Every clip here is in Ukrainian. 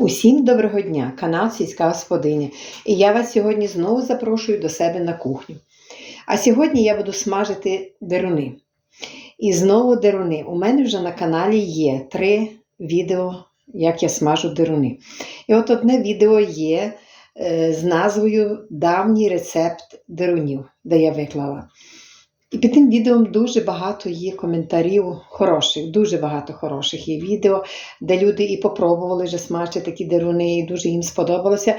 Усім доброго дня, канал Сільська Господиня. І я вас сьогодні знову запрошую до себе на кухню. А сьогодні я буду смажити деруни. І знову деруни. У мене вже на каналі є три відео, як я смажу деруни. І от одне відео є е, з назвою Давній рецепт дерунів, де я виклала. І під тим відео дуже багато є коментарів хороших, дуже багато хороших є відео, де люди і попробували вже смажити такі деруни, і дуже їм сподобалося.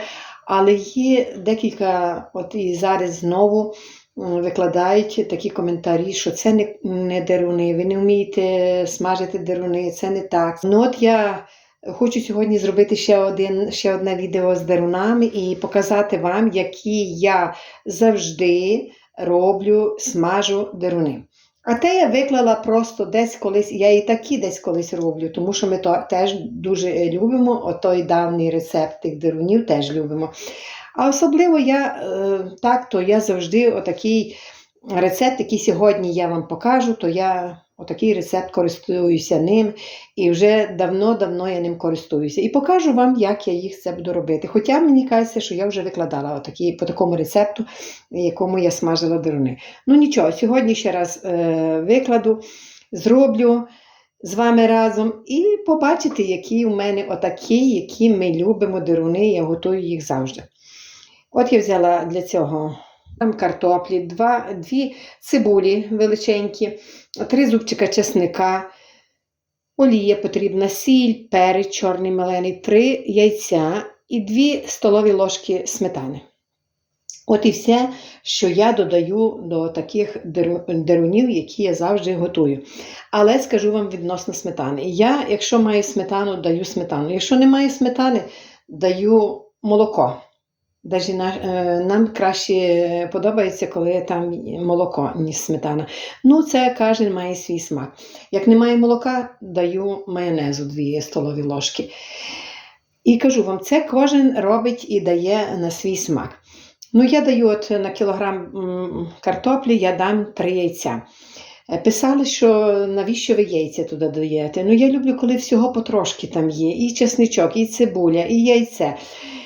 Але є декілька, от і зараз знову викладають такі коментарі, що це не, не деруни, ви не вмієте смажити деруни, це не так. Ну от я хочу сьогодні зробити ще, один, ще одне відео з дерунами і показати вам, які я завжди роблю, смажу деруни. А те я виклала просто десь колись, я і такі десь колись роблю, тому що ми то теж дуже любимо, отой давній рецепт тих дерунів теж любимо. А особливо я так, то я завжди отакий рецепт, який сьогодні я вам покажу, то я отакий рецепт користуюся ним, і вже давно-давно я ним користуюся. І покажу вам, як я їх це буду робити. Хоча мені кажеться, що я вже викладала отакі, по такому рецепту, якому я смажила деруни. Ну нічого, сьогодні ще раз е, викладу, зроблю з вами разом і побачите, які у мене отакі, які ми любимо деруни, я готую їх завжди. От я взяла для цього там картоплі, два, дві цибулі величенькі, три зубчика чесника, олія потрібна, сіль, перець чорний мелений, три яйця і дві столові ложки сметани. От і все, що я додаю до таких дерунів, які я завжди готую. Але скажу вам відносно сметани. Я, якщо маю сметану, даю сметану. Якщо немає сметани, даю молоко. Даже е, нам краще подобається, коли там молоко, ніж сметана. Ну, це кожен має свій смак. Як немає молока, даю майонезу 2 столові ложки. І кажу вам, це кожен робить і дає на свій смак. Ну, я даю от на кілограм картоплі, я дам 3 яйця. Е, Писали, що навіщо ви яйця туди даєте. Ну, я люблю, коли всього потрошки там є. І чесничок, і цибуля, і яйце.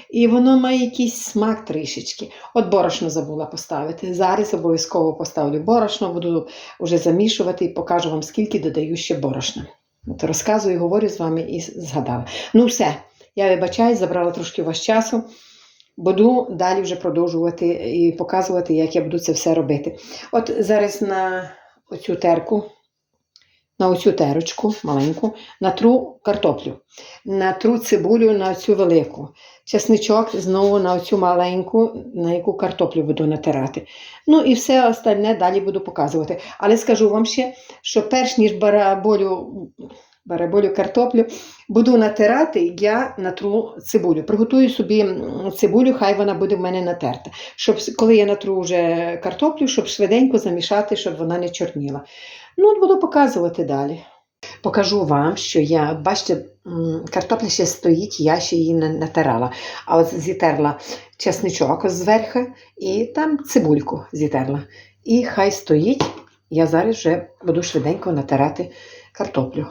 І воно має якийсь смак трішечки. От борошно забула поставити. Зараз обов'язково поставлю борошно, буду вже замішувати і покажу вам, скільки додаю ще борошна. От розказую, говорю з вами і згадала. Ну все, я вибачаю, забрала трошки у вас часу. Буду далі вже продовжувати і показувати, як я буду це все робити. От зараз на оцю терку, на оцю терочку маленьку, натру картоплю, натру цибулю на цю велику, чесничок знову на оцю маленьку, на яку картоплю буду натирати. Ну і все остальне далі буду показувати. Але скажу вам ще, що перш ніж бараболю, бараболю картоплю, буду натирати, я натру цибулю. Приготую собі цибулю, хай вона буде в мене натерта. Щоб коли я натру вже картоплю, щоб швиденько замішати, щоб вона не чорніла. Ну, буду показувати далі. Покажу вам, що я, бачите, картопля ще стоїть, я ще її не натирала. А от зітерла чесничок зверху і там цибульку зітерла. І хай стоїть, я зараз вже буду швиденько натирати картоплю.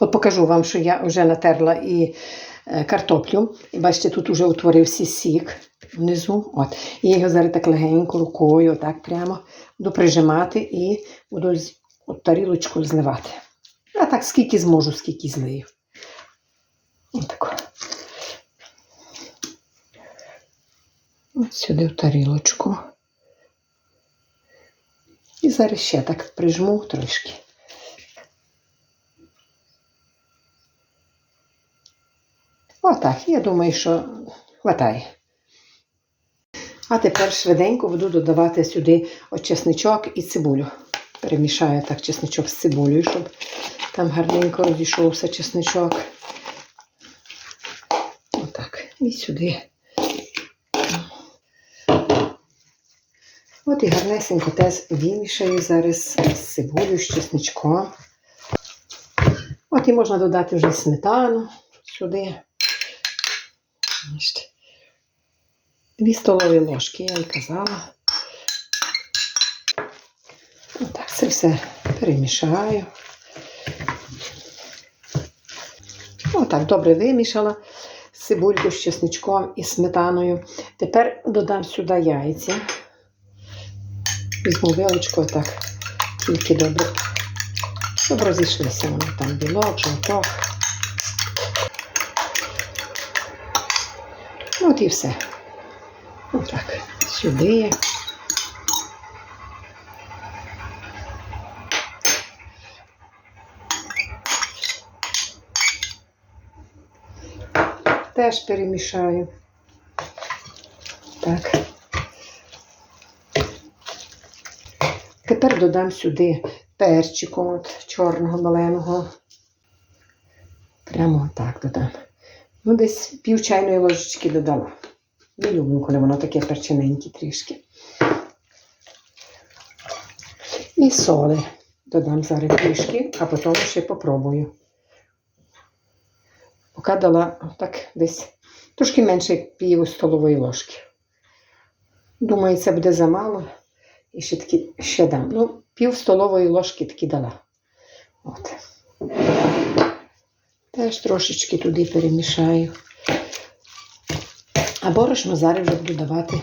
От покажу вам, що я вже натерла і е, картоплю. І бачите, тут вже утворився сік внизу. От. І його зараз так легенько рукою, так прямо буду прижимати і буду от тарілочку зливати. А так скільки зможу, скільки злию. От сюди в тарілочку. І зараз ще так прижму трошки. Отак, я думаю, що хватає. А тепер швиденько буду додавати сюди от чесничок і цибулю. Перемішаю так чесничок з цибулею, щоб там гарненько розійшовся чесничок. Отак. І сюди. От і гарнесенько теж вимішаю зараз з цибулею, з чесничком. От і можна додати вже сметану сюди. Дві столові ложки, я і казала. Отак, це все перемішаю. Отак, добре вимішала. з цибулькою, з чесничком і сметаною. Тепер додам сюди яйця. Візьму вилочку так, тільки добре, щоб розійшлися вони там білок, жовток. От і все. Отак. Сюди. Теж перемішаю. Так. Тепер додам сюди перчику от, чорного маленого. Прямо так додам. Ну, десь пів чайної ложечки додала. Не люблю, коли воно таке перчиненьке трішки. І соли додам зараз трішки, а потім ще попробую. Поки дала так десь трошки менше пів столової ложки. Думаю, це буде замало. І ще таки ще дам. Ну, пів столової ложки таки дала. От. Теж трошечки туди перемішаю. А борошно зараз буду давати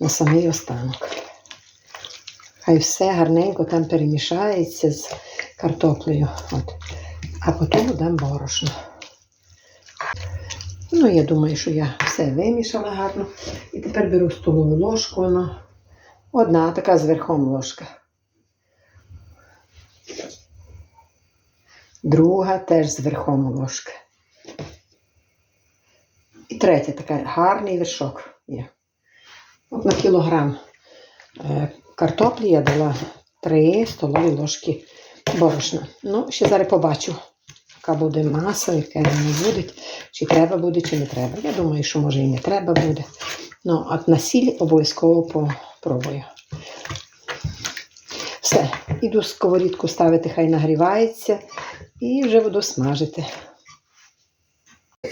на самий останок. Хай все гарненько там перемішається з картоплею. От. А потім дам борошно. Ну, я думаю, що я все вимішала гарно. І тепер беру столову ложку. Воно. Одна така з верхом ложка. Друга теж з верхом ложка. І третя така гарний вершок є. От на кілограм е, картоплі я дала 3 столові ложки борошна. Ну, ще зараз побачу, яка буде маса, яка вона буде, чи треба буде, чи не треба. Я думаю, що може і не треба буде. Ну, от на сіль обов'язково попробую. Все, іду сковорідку ставити, хай нагрівається, і вже буду смажити.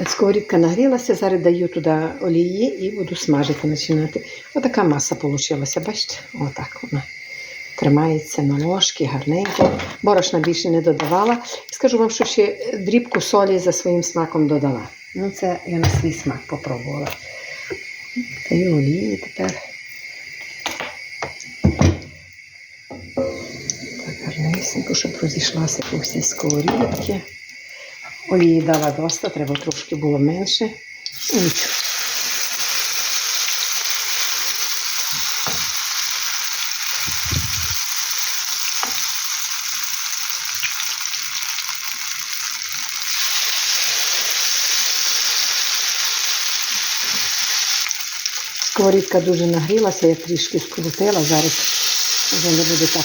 Сковорідка нагрілася, зараз даю туди олії і буду смажити починати. Отака маса вийшла, бачите? Отак вона тримається на ложки, гарненько. Борошна більше не додавала. Скажу вам, що ще дрібку солі за своїм смаком додала. Ну, це я на свій смак попробувала. Даю олії тепер. Так, гарнесенько, щоб розійшлася по всій сковорідці. Олії дала доста, треба трошки було менше. Ну, Нічого. Сковорідка дуже нагрілася, я трішки скрутила, зараз вже не буде так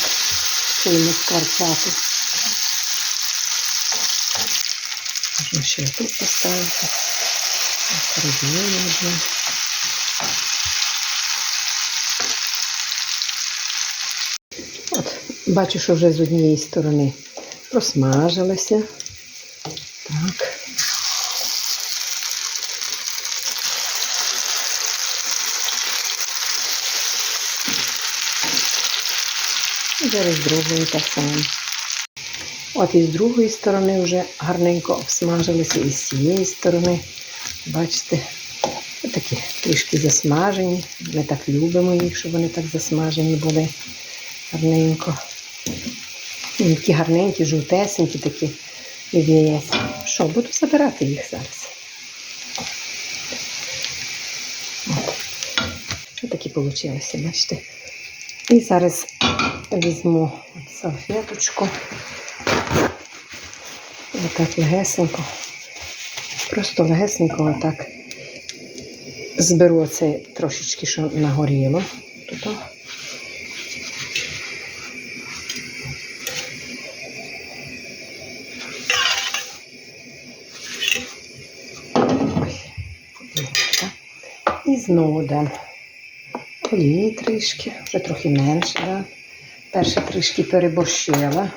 сильно скварчати. Можна ще тут поставити. Середину вже. От, бачу, що вже з однієї сторони просмажилося. Так. І зараз з другої так само. От і з другої сторони вже гарненько обсмажилися, і з цієї сторони, бачите, такі трішки засмажені. Ми так любимо їх, щоб вони так засмажені були гарненько. І такі гарненькі, жовтесенькі такі яєць. Що, буду забирати їх зараз. Ось такі вийшли, бачите. І зараз візьму салфеточку. Отак легесенько. Просто легесенько отак зберу оце трошечки, що нагоріло. Тут. І знову дам олії трішки, вже трохи менше, да? Перше трішки переборщила.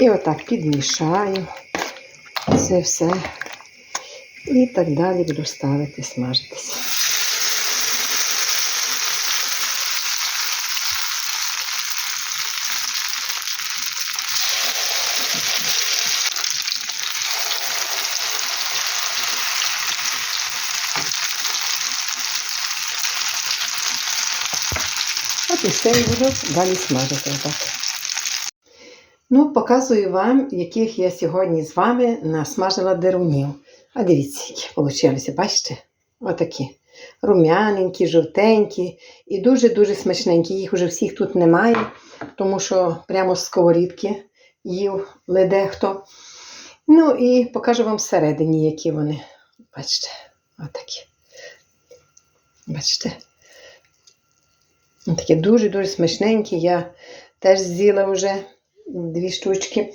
І отак підмішаю це все. І так далі буду ставити смажитися. І все буду далі смажити отак. Ну, показую вам, яких я сьогодні з вами насмажила дерунів. А дивіться, які получилися, бачите? Отакі. Рум'яненькі, жовтенькі і дуже-дуже смачненькі. Їх уже всіх тут немає, тому що прямо з сковорідки їв ледехто. Ну і покажу вам всередині, які вони. Бачите, отакі. Бачите? Такі дуже-дуже смачненькі. Я теж з'їла вже дві штучки.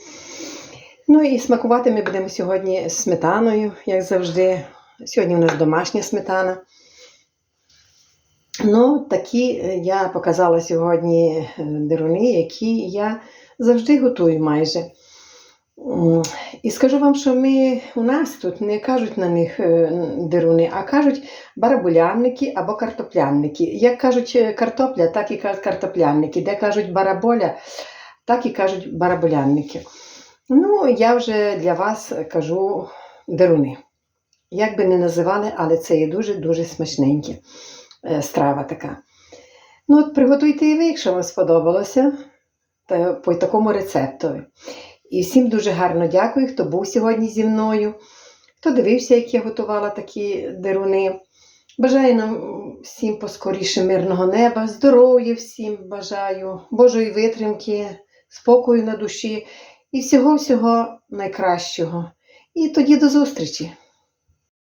Ну і смакувати ми будемо сьогодні сметаною, як завжди. Сьогодні у нас домашня сметана. Ну, такі е, я показала сьогодні е, деруни, які я завжди готую майже. І скажу вам, що ми у нас тут не кажуть на них е, деруни, а кажуть барабулянники або картоплянники. Як кажуть е, картопля, так і кажуть картоплянники. Де кажуть бараболя, так і кажуть барабулянники. Ну, я вже для вас кажу деруни. Як би не називали, але це є дуже-дуже смачненьке страва така. Ну, от приготуйте і ви, якщо вам сподобалося, по такому рецептові. І всім дуже гарно дякую, хто був сьогодні зі мною, хто дивився, як я готувала такі деруни. Бажаю нам всім поскоріше мирного неба, здоров'я всім бажаю, Божої витримки, спокою на душі і всього-всього найкращого. І тоді до зустрічі!